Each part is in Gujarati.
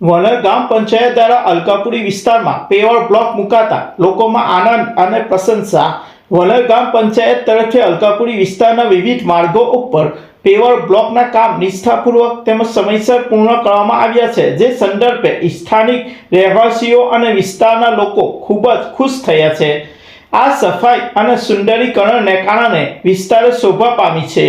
વલણ ગામ પંચાયત દ્વારા અલકાપુરી વિસ્તારમાં પેવર બ્લોક મુકાતા લોકોમાં આનંદ અને પ્રશંસા. વલર ગામ પંચાયત તરફથી અલકાપુરી વિસ્તારના વિવિધ માર્ગો ઉપર પેવર બ્લોકના કામ નિષ્ઠાપૂર્વક તેમજ સમયસર પૂર્ણ કરવામાં આવ્યા છે, જે સંદર્ભે સ્થાનિક રહેવાસીઓ અને વિસ્તારના લોકો ખૂબ જ ખુશ થયા છે. આ સફાઈ અને સુંદરીકરણને કારણે વિસ્તાર શોભા પામી છે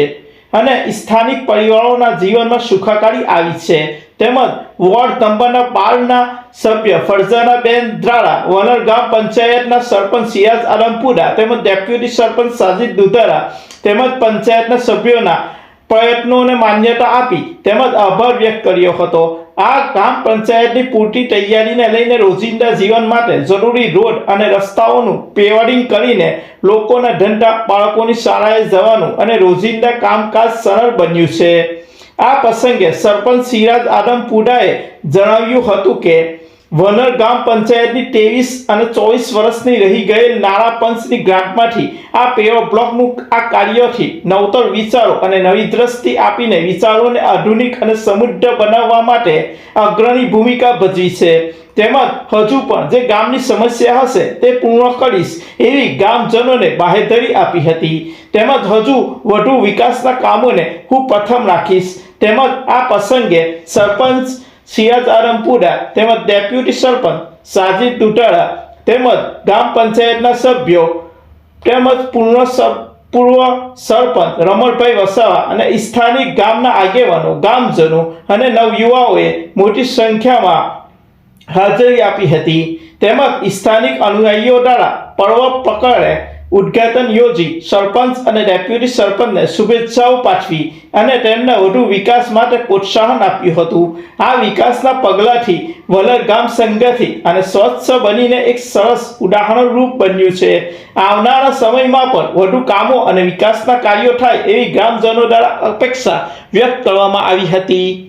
અને સ્થાનિક પરિવારોના જીવનમાં સુખાકારી આવી છે. તેમજ વોર્ડ નંબરના બારના સભ્ય ફરજાનાબેન દ્વારા વનર ગામ પંચાયતના સરપંચ સિયાઝ આલમપુરા તેમજ ડેપ્યુટી સરપંચ સાજિદ દુધારા, તેમજ પંચાયતના સભ્યોના પ્રયત્નોને માન્યતા આપી તેમજ આભાર વ્યક્ત કર્યો હતો. આ ગ્રામ પંચાયતની પૂરતી તૈયારીને લઈને રોજિંદા જીવન માટે જરૂરી રોડ અને રસ્તાઓનું પેવરિંગ કરીને લોકોના ધંધા બાળકોની શાળાએ જવાનું અને રોજિંદા કામકાજ સરળ બન્યું છે. આ પ્રસંગે સરપંચ સિરાજ આદમ પુડાએ જણાવ્યું હતું કે વનર ગામ પંચાયતની ત્રેવીસ અને ચોવીસ વર્ષની રહી ગયેલ નાણાં પંચની ગ્રાન્ટમાંથી આ પેવર બ્લોકનું આ કાર્યથી નવતર વિચારો અને નવી દ્રષ્ટિ આપીને વિચારોને આધુનિક અને સમૃદ્ધ બનાવવા માટે અગ્રણી ભૂમિકા ભજવી છે. તેમજ હજુ પણ જે ગામની સમસ્યા હશે તે પૂર્ણ કરીશ એવી ગામજનોને બાહેધરી આપી હતી. તેમજ હજુ વધુ વિકાસના કામોને હું પ્રથમ રાખીશ. તેમજ આ પ્રસંગે સરપંચ સિયાજ આરમપુરા તેમજ ડેપ્યુટી સરપંચ સાજિદ દુટાળા તેમજ ગામ પંચાયતના સભ્યો તેમજ પૂર્ણ પૂર્વ સરપંચ રમણભાઈ વસાવા અને સ્થાનિક ગામના આગેવાનો, ગામજનો અને નવયુવાઓએ મોટી સંખ્યામાં હાજરી આપી હતી. તેમજ સ્થાનિક અનુયાયીઓ દ્વારા પર્વ પકડે ઉદ્ઘાટન યોજી સરપંચ અને ડેપ્યુટી સરપંચને શુભેચ્છાઓ પાઠવી અને તેમને વધુ વિકાસ માટે પ્રોત્સાહન આપ્યું હતું. આ વિકાસના પગલાંથી વલર ગામ સંગઠિત અને સ્વચ્છ બનીને એક સરસ ઉદાહરણરૂપ બન્યું છે. આવનારા સમયમાં પણ વધુ કામો અને વિકાસના કાર્યો થાય એવી ગ્રામજનો દ્વારા અપેક્ષા વ્યક્ત કરવામાં આવી હતી.